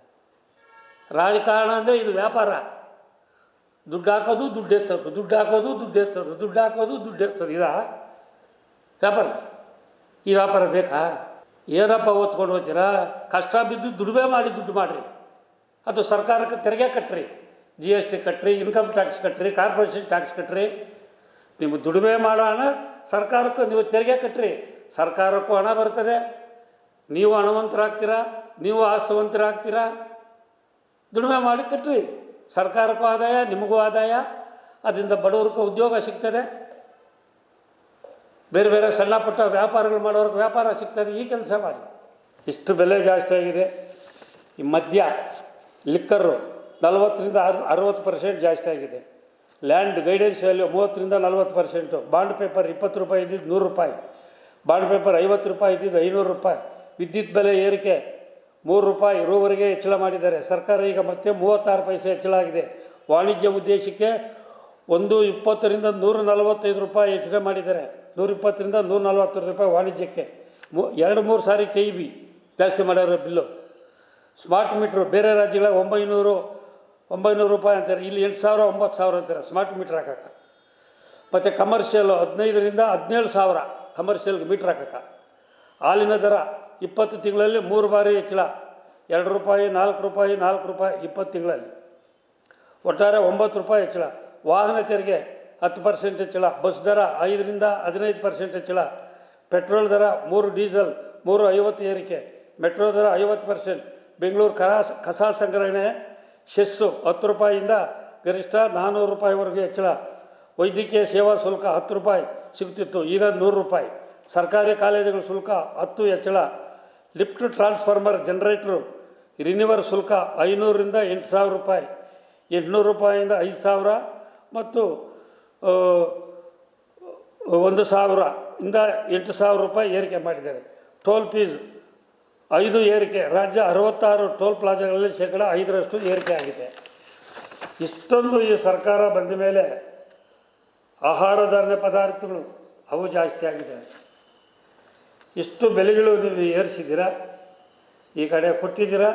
ರಾಜಕಾರಣ ಅಂದರೆ ಇದು ವ್ಯಾಪಾರ. ದುಡ್ಡು ಹಾಕೋದು, ದುಡ್ಡು ಎತ್ತೋದು, ದುಡ್ಡು ಹಾಕೋದು, ದುಡ್ಡು ಎತ್ತೋದು, ದುಡ್ಡು ಹಾಕೋದು, ದುಡ್ಡು ಎತ್ತೋದು. ಇದಾ? ವ್ಯಾಪಾರ. ಈ ವ್ಯಾಪಾರ ಬೇಕಾ? ಏನಪ್ಪ ಓದ್ಕೊಂಡು ಹೋಗ್ತೀರಾ ಕಷ್ಟ ಬಿದ್ದು ದುಡಿಮೆ ಮಾಡಿ ದುಡ್ಡು ಮಾಡಿರಿ. ಅದು ಸರ್ಕಾರಕ್ಕೆ ತೆರಿಗೆ ಕಟ್ಟಿರಿ. ಜಿ ಎಸ್ ಟಿ ಕಟ್ಟಿರಿ ಇನ್ಕಮ್ ಟ್ಯಾಕ್ಸ್ ಕಟ್ಟಿರಿ ಕಾರ್ಪೊರೇಷನ್ ಟ್ಯಾಕ್ಸ್ ಕಟ್ಟಿರಿ. ನೀವು ದುಡಿಮೆ ಮಾಡೋ ಹಣ ಸರ್ಕಾರಕ್ಕೂ ನೀವು ತೆರಿಗೆ ಕಟ್ಟಿರಿ. ಸರ್ಕಾರಕ್ಕೂ ಹಣ ಬರ್ತದೆ. ನೀವು ಹಣವಂತರಾಗ್ತೀರಾ? ನೀವು ಆಸ್ತವಂತರಾಗ್ತೀರಾ? ದುಡಿಮೆ ಮಾಡಿ ಕಟ್ಟಿರಿ. ಸರ್ಕಾರಕ್ಕೂ ಆದಾಯ, ನಿಮಗೂ ಆದಾಯ. ಅದರಿಂದ ಬಡವರಿಗೂ ಉದ್ಯೋಗ ಸಿಗ್ತದೆ. ಬೇರೆ ಬೇರೆ ಸಣ್ಣ ಪುಟ್ಟ ವ್ಯಾಪಾರಗಳು ಮಾಡೋರ್ಗೆ ವ್ಯಾಪಾರ ಸಿಗ್ತದೆ, ಈ ಕೆಲಸ ಮಾಡಿ. ಇಷ್ಟು ಬೆಲೆ ಜಾಸ್ತಿ ಆಗಿದೆ. ಈ ಮದ್ಯ, ಲಿಕ್ಕರು ನಲವತ್ತರಿಂದ ಅರ್ ಅರವತ್ತು ಪರ್ಸೆಂಟ್ ಜಾಸ್ತಿ ಆಗಿದೆ. ಲ್ಯಾಂಡ್ ಗೈಡೆನ್ಸ್ ವ್ಯಾಲ್ಯೂ ಮೂವತ್ತರಿಂದ ನಲ್ವತ್ತು ಪರ್ಸೆಂಟು. ಬಾಂಡ್ ಪೇಪರ್ ಇಪ್ಪತ್ತು ರೂಪಾಯಿ ಇದ್ದಿದ್ದು ನೂರು ರೂಪಾಯಿ. ಬಾಂಡ್ ಪೇಪರ್ ಐವತ್ತು ರೂಪಾಯಿ ಇದ್ದಿದ್ದು ಐನೂರು ರೂಪಾಯಿ. ವಿದ್ಯುತ್ ಬೆಲೆ ಏರಿಕೆ ಮೂರು ರೂಪಾಯಿ. ರೂವರೆಗೆ ಹೆಚ್ಚಳ ಮಾಡಿದ್ದಾರೆ. ಸರ್ಕಾರ ಈಗ ಮತ್ತೆ ಮೂವತ್ತಾರು ಪೈಸೆ ಹೆಚ್ಚಳ ಆಗಿದೆ. ವಾಣಿಜ್ಯ ಉದ್ದೇಶಕ್ಕೆ ಒಂದು ಇಪ್ಪತ್ತರಿಂದ ನೂರ ನಲವತ್ತೈದು ರೂಪಾಯಿ ಹೆಚ್ಚಳ ಮಾಡಿದ್ದಾರೆ. ನೂರ ಇಪ್ಪತ್ತರಿಂದ ನೂರ ನಲ್ವತ್ತು ರೂಪಾಯಿ ವಾಣಿಜ್ಯಕ್ಕೆ. ಮೂ, ಎರಡು ಮೂರು ಸಾರಿ ಕೆ ಇ ಬಿ ಜಾಸ್ತಿ ಮಾಡ್ಯಾರ ಬಿಲ್ಲು. ಸ್ಮಾರ್ಟ್ ಮೀಟ್ರು, ಬೇರೆ ರಾಜ್ಯಗಳ ಒಂಬೈನೂರು ಒಂಬೈನೂರು ರೂಪಾಯಿ ಅಂತಾರೆ. ಇಲ್ಲಿ ಎಂಟು ಸಾವಿರ, ಒಂಬತ್ತು ಸಾವಿರ ಅಂತಾರೆ ಸ್ಮಾರ್ಟ್ ಮೀಟ್ರ್ ಹಾಕಕ್ಕೆ. ಮತ್ತು ಕಮರ್ಷಿಯಲ್ ಹದಿನೈದರಿಂದ ಹದಿನೇಳು ಸಾವಿರ ಕಮರ್ಷಿಯಲ್ಗೆ ಮೀಟ್ರ್ ಹಾಕಕ್ಕೆ. ಹಾಲಿನ ದರ ಇಪ್ಪತ್ತು ತಿಂಗಳಲ್ಲಿ ಮೂರು ಬಾರಿ ಹೆಚ್ಚಳ. ಎರಡು ರೂಪಾಯಿ, ನಾಲ್ಕು ರೂಪಾಯಿ ನಾಲ್ಕು ರೂಪಾಯಿ ಇಪ್ಪತ್ತು ತಿಂಗಳಲ್ಲಿ. ಒಟ್ಟಾರೆ ಒಂಬತ್ತು ರೂಪಾಯಿ ಹೆಚ್ಚಳ. ವಾಹನ ತೆರಿಗೆ ಹತ್ತು ಪರ್ಸೆಂಟ್ ಹೆಚ್ಚಳ ಬಸ್ ದರ ಐದರಿಂದ ಹದಿನೈದು ಪರ್ಸೆಂಟ್ ಹೆಚ್ಚಳ ಪೆಟ್ರೋಲ್ ದರ ಮೂರು ಡೀಸೆಲ್, ಮೂರು ಐವತ್ತು ಏರಿಕೆ, ಮೆಟ್ರೋ ದರ ಐವತ್ತು ಪರ್ಸೆಂಟ್, ಬೆಂಗಳೂರು ಕರಾಸ್ ಕಸ ಸಂಗ್ರಹಣೆ, ಶೆಸ್ಸು ಹತ್ತು ರೂಪಾಯಿಯಿಂದ ಗರಿಷ್ಠ ನಾನ್ನೂರು ರೂಪಾಯಿವರೆಗೂ ಹೆಚ್ಚಳ ವೈದ್ಯಕೀಯ ಸೇವಾ ಶುಲ್ಕ ಹತ್ತು ರೂಪಾಯಿ ಸಿಗುತ್ತಿತ್ತು ಈಗ ನೂರು ರೂಪಾಯಿ. ಸರ್ಕಾರಿ ಕಾಲೇಜುಗಳ ಶುಲ್ಕ ಹತ್ತು ಹೆಚ್ಚಳ ಲಿಫ್ಟ್ ಟ್ರಾನ್ಸ್ಫಾರ್ಮರ್ ಜನರೇಟ್ರು ರಿನಿವರ್ ಶುಲ್ಕ ಐನೂರರಿಂದ ಎಂಟು ಸಾವಿರ ರೂಪಾಯಿ, ಎಂಟುನೂರು ರೂಪಾಯಿಂದ ಐದು ಸಾವಿರ ಮತ್ತು ಒಂದು ಸಾವಿರ, ಇಂದ ಎಂಟು ಸಾವಿರ ರೂಪಾಯಿ ಏರಿಕೆ ಮಾಡಿದ್ದಾರೆ. ಟೋಲ್ ಫೀಸ್ ಐದು ಏರಿಕೆ, ರಾಜ್ಯ ಅರವತ್ತಾರು ಟೋಲ್ ಪ್ಲಾಜಾಗಳಲ್ಲಿ ಶೇಕಡ ಐದರಷ್ಟು ಏರಿಕೆ ಆಗಿದೆ. ಇಷ್ಟೊಂದು ಈ ಸರ್ಕಾರ ಬಂದ ಮೇಲೆ ಆಹಾರ ಧಾನ್ಯ ಪದಾರ್ಥಗಳು ಅವು ಜಾಸ್ತಿ ಆಗಿದೆ ಇಷ್ಟು ಬೆಲೆಗಳು ನೀವು ಏರಿಸಿದ್ದೀರಾ? ಈ ಕಡೆ ಕೊಟ್ಟಿದ್ದೀರಾ?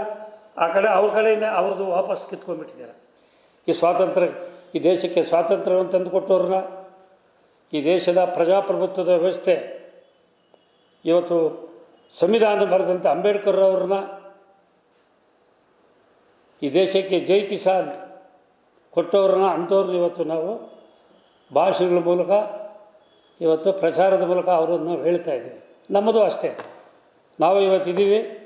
ಆ ಕಡೆ, ಅವ್ರ ಕಡೆಯಿಂದ ಅವ್ರದ್ದು ವಾಪಸ್ ಕಿತ್ಕೊಂಡ್ಬಿಟ್ಟಿದ್ದೀರಾ? ಈ ಸ್ವಾತಂತ್ರ್ಯ ಈ ದೇಶಕ್ಕೆ ಸ್ವಾತಂತ್ರ್ಯವನ್ನು ತಂದುಕೊಟ್ಟವ್ರನ್ನ ಈ ದೇಶದ ಪ್ರಜಾಪ್ರಭುತ್ವದ ವ್ಯವಸ್ಥೆ, ಇವತ್ತು ಸಂವಿಧಾನ ಬರೆದಂಥ ಅಂಬೇಡ್ಕರ್ ಅವ್ರನ್ನ ಈ ದೇಶಕ್ಕೆ ಜೈ ಕಿಸಾನ್ ಕೊಟ್ಟವ್ರನ್ನ ಅಂಥವ್ರನ್ನ ಇವತ್ತು ನಾವು ಭಾಷೆಗಳ ಮೂಲಕ, ಇವತ್ತು ಪ್ರಚಾರದ ಮೂಲಕ ಅವರನ್ನು ನಾವು ಹೇಳ್ತಾ ಇದ್ದೀವಿ. ನಮ್ಮದು ಅಷ್ಟೇ. ನಾವು ಇವತ್ತು ಇದ್ದೀವಿ.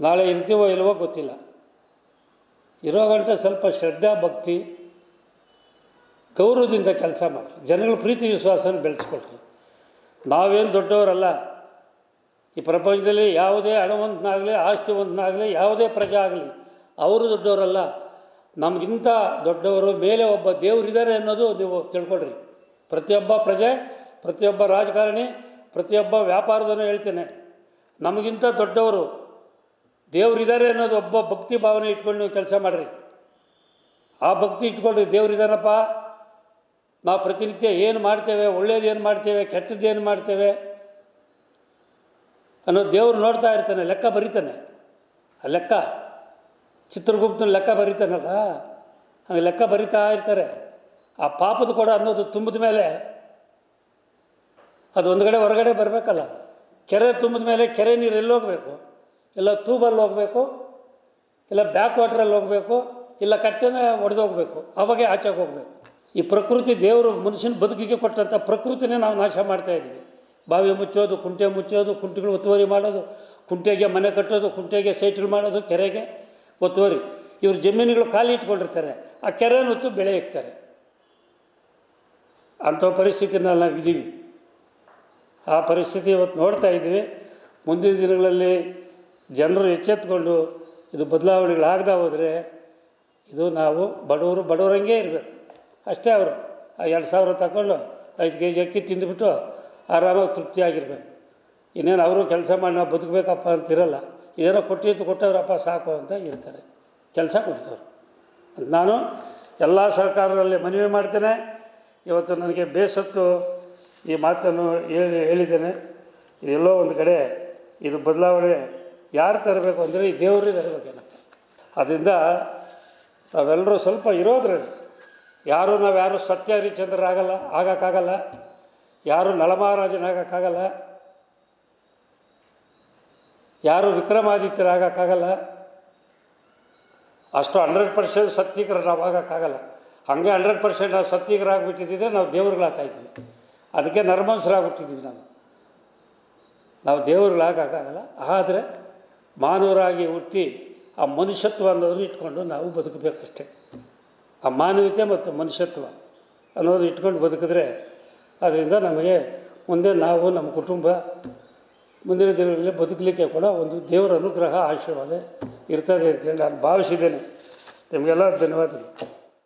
ನಾಳೆ ಇರ್ತೀವೋ ಇಲ್ವೋ ಗೊತ್ತಿಲ್ಲ. ಇರೋ ಗಂಟೆ ಸ್ವಲ್ಪ ಶ್ರದ್ಧಾ ಭಕ್ತಿ ಗೌರವದಿಂದ ಕೆಲಸ ಮಾಡಿ. ಜನಗಳ ಪ್ರೀತಿ, ವಿಶ್ವಾಸನ ಬೆಳೆಸ್ಕೊಳ್ರಿ. ನಾವೇನು ದೊಡ್ಡವರಲ್ಲ, ಈ ಪ್ರಪಂಚದಲ್ಲಿ ಯಾವುದೇ ಹಣವಂತನಾಗಲಿ, ಆಸ್ತಿವಂತನಾಗಲಿ, ಯಾವುದೇ ಪ್ರಜೆ ಆಗಲಿ, ಅವರು ದೊಡ್ಡವರಲ್ಲ. ನಮಗಿಂತ ದೊಡ್ಡವರು, ಮೇಲೆ ಒಬ್ಬ ದೇವರಿದ್ದಾರೆ ಅನ್ನೋದು ನೀವು ತಿಳ್ಕೊಳ್ರಿ. ಪ್ರತಿಯೊಬ್ಬ ಪ್ರಜೆ, ಪ್ರತಿಯೊಬ್ಬ ರಾಜಕಾರಣಿ, ಪ್ರತಿಯೊಬ್ಬ ವ್ಯಾಪಾರದನ್ನು ಹೇಳ್ತೇನೆ. ನಮಗಿಂತ ದೊಡ್ಡವರು ದೇವರಿದ್ದಾರೆ ಅನ್ನೋದು ಒಬ್ಬ ಭಕ್ತಿ ಭಾವನೆ ಇಟ್ಕೊಂಡು ನೀವು ಕೆಲಸ ಮಾಡಿರಿ. ಆ ಭಕ್ತಿ ಇಟ್ಕೊಂಡ್ರಿ ದೇವರಿದ್ದಾನಪ್ಪ ನಾವು ಪ್ರತಿನಿತ್ಯ ಏನು ಮಾಡ್ತೇವೆ, ಒಳ್ಳೇದು ಏನು ಮಾಡ್ತೇವೆ, ಕೆಟ್ಟದ್ದು ಏನು ಮಾಡ್ತೇವೆ ಅನ್ನೋ ದೇವರು ನೋಡ್ತಾ ಇರ್ತಾನೆ, ಲೆಕ್ಕ ಬರೀತಾನೆ. ಆ ಲೆಕ್ಕ, ಚಿತ್ರಗುಪ್ತನ ಲೆಕ್ಕ ಬರೀತಾನಲ್ಲ, ಹಂಗೆ ಲೆಕ್ಕ ಬರಿತಾ ಇರ್ತಾರೆ. ಆ ಪಾಪದ ಕೂಡ ಅನ್ನೋದು ತುಂಬಿದ ಮೇಲೆ ಅದು ಒಂದು ಹೊರಗಡೆ ಬರಬೇಕಲ್ಲ. ಕೆರೆ ತುಂಬಿದ ಮೇಲೆ ಕೆರೆ ನೀರು ಎಲ್ಲಿ ಹೋಗಬೇಕು? ಇಲ್ಲ ತೂಬಲ್ಲಿ ಹೋಗಬೇಕು? ಇಲ್ಲ ಬ್ಯಾಕ್ ವಾಟ್ರಲ್ಲಿ ಹೋಗಬೇಕು? ಇಲ್ಲ ಕಟ್ಟೆನೇ ಒಡೆದು ಹೋಗಬೇಕು? ಅವಾಗೆ ಆಚೆಗೆ ಹೋಗಬೇಕು. ಈ ಪ್ರಕೃತಿ ದೇವರು ಮನುಷ್ಯನ ಬದುಕಿಗೆ ಕೊಟ್ಟಂಥ ಪ್ರಕೃತಿನೇ ನಾವು ನಾಶ ಮಾಡ್ತಾ ಇದ್ವಿ. ಬಾವಿ ಮುಚ್ಚೋದು, ಕುಂಟೆ ಮುಚ್ಚೋದು, ಕುಂಟೆಗಳು ಒತ್ತುವರಿ ಮಾಡೋದು, ಕುಂಟೆಗೆ ಮನೆ ಕಟ್ಟೋದು, ಕುಂಟೆಗೆ ಸೈಟ್ಗಳು ಮಾಡೋದು, ಕೆರೆಗೆ ಒತ್ತುವರಿ. ಇವರು ಜಮೀನುಗಳು ಖಾಲಿ ಇಟ್ಕೊಂಡಿರ್ತಾರೆ. ಆ ಕೆರೆನ ಹೊತ್ತು ಬೆಳೆ ಇಕ್ತಾರೆ. ಅಂಥ ಪರಿಸ್ಥಿತಿನಲ್ಲಿ ನಾವು ಇದ್ದೀವಿ. ಆ ಪರಿಸ್ಥಿತಿ ಇವತ್ತು ನೋಡ್ತಾ ಇದ್ದೀವಿ. ಮುಂದಿನ ದಿನಗಳಲ್ಲಿ ಜನರು ಎಚ್ಚೆತ್ಕೊಂಡು ಇದು ಬದಲಾವಣೆಗಳಾಗದ ಹೋದರೆ ಇದು ನಾವು ಬಡವರು ಬಡವರಂಗೆ ಇರಬೇಕು. ಅಷ್ಟೇ ಅವರು. ಆ ಎರಡು ಸಾವಿರ ತಗೊಂಡು ಐದು ಕೆ ಜಿ ಅಕ್ಕಿ ತಿಂದುಬಿಟ್ಟು ಆರಾಮಾಗಿ ತೃಪ್ತಿಯಾಗಿರ್ಬೇಕು ಇನ್ನೇನು ಅವರು ಕೆಲಸ ಮಾಡಿ ನಾವು ಬದುಕಬೇಕಪ್ಪ ಅಂತಿರಲ್ಲ. ಏನೋ ಕೊಟ್ಟಿದ್ದು ಕೊಟ್ಟವ್ರಪ್ಪ ಸಾಕು ಅಂತ ಇರ್ತಾರೆ. ಕೆಲಸ ಕೊಡ್ತವ್ರು ನಾನು ಎಲ್ಲ ಸರ್ಕಾರಗಳಲ್ಲಿ ಮನವಿ ಮಾಡ್ತೇನೆ. ಇವತ್ತು ನನಗೆ ಬೇಸತ್ತು ಈ ಮಾತನ್ನು ಹೇಳಿ ಹೇಳಿದ್ದೇನೆ. ಇದೆಲ್ಲೋ ಒಂದು ಕಡೆ ಇದು ಬದಲಾವಣೆ ಯಾರು ತರಬೇಕು ಅಂದರೆ ಈ ದೇವರೇ ತರಬೇಕೇನಪ್ಪ ಅದರಿಂದ ನಾವೆಲ್ಲರೂ ಸ್ವಲ್ಪ ಇರೋದ್ರಲ್ಲಿ ಯಾರು ನಾವು ಯಾರು ಸತ್ಯ ಹರಿಶ್ಚಂದ್ರರಾಗಲ್ಲ ಆಗೋಕ್ಕಾಗಲ್ಲ. ಯಾರು ನಳಮಹಾರಾಜನಾಗಕ್ಕಾಗಲ್ಲ ಯಾರು ವಿಕ್ರಮಾದಿತ್ಯರಾಗಕ್ಕಾಗಲ್ಲ ಅಷ್ಟು ಹಂಡ್ರೆಡ್ ಪರ್ಸೆಂಟ್ ಸತ್ಯಕರ ನಾವು ಆಗೋಕ್ಕಾಗಲ್ಲ. ಹಾಗೆ ಹಂಡ್ರೆಡ್ ಪರ್ಸೆಂಟ್ ನಾವು ಸತ್ಯಕರಾಗ್ಬಿಟ್ಟಿದ್ದರೆ ನಾವು ದೇವ್ರುಗಳಾಗ್ತಾಯಿದ್ವಿ. ಅದಕ್ಕೆ ನರ್ಮಂಸರಾಗ್ಬಿಟ್ಟಿದ್ವಿ ನಾವು. ನಾವು ದೇವ್ರುಗಳಾಗೋಕ್ಕಾಗಲ್ಲ. ಆದರೆ ಮಾನವರಾಗಿ ಹುಟ್ಟಿ ಆ ಮನುಷ್ಯತ್ವ ಅನ್ನೋದನ್ನು ಇಟ್ಕೊಂಡು ನಾವು ಬದುಕಬೇಕಷ್ಟೆ. ಆ ಮಾನವೀಯತೆ ಮತ್ತು ಮನುಷ್ಯತ್ವ ಅನ್ನೋದು ಇಟ್ಕೊಂಡು ಬದುಕಿದ್ರೆ ಅದರಿಂದ ನಮಗೆ ಮುಂದೆ ನಾವು ನಮ್ಮ ಕುಟುಂಬ ಮುಂದಿನ ದಿನಗಳಲ್ಲಿ ಬದುಕಲಿಕ್ಕೆ ಕೂಡ ಒಂದು ದೇವರ ಅನುಗ್ರಹ ಆಶೀರ್ವಾದ ಇರ್ತದೆ ಅಂತೇಳಿ ನಾನು ಭಾವಿಸಿದ್ದೇನೆ. ನಿಮಗೆಲ್ಲ ಧನ್ಯವಾದಗಳು.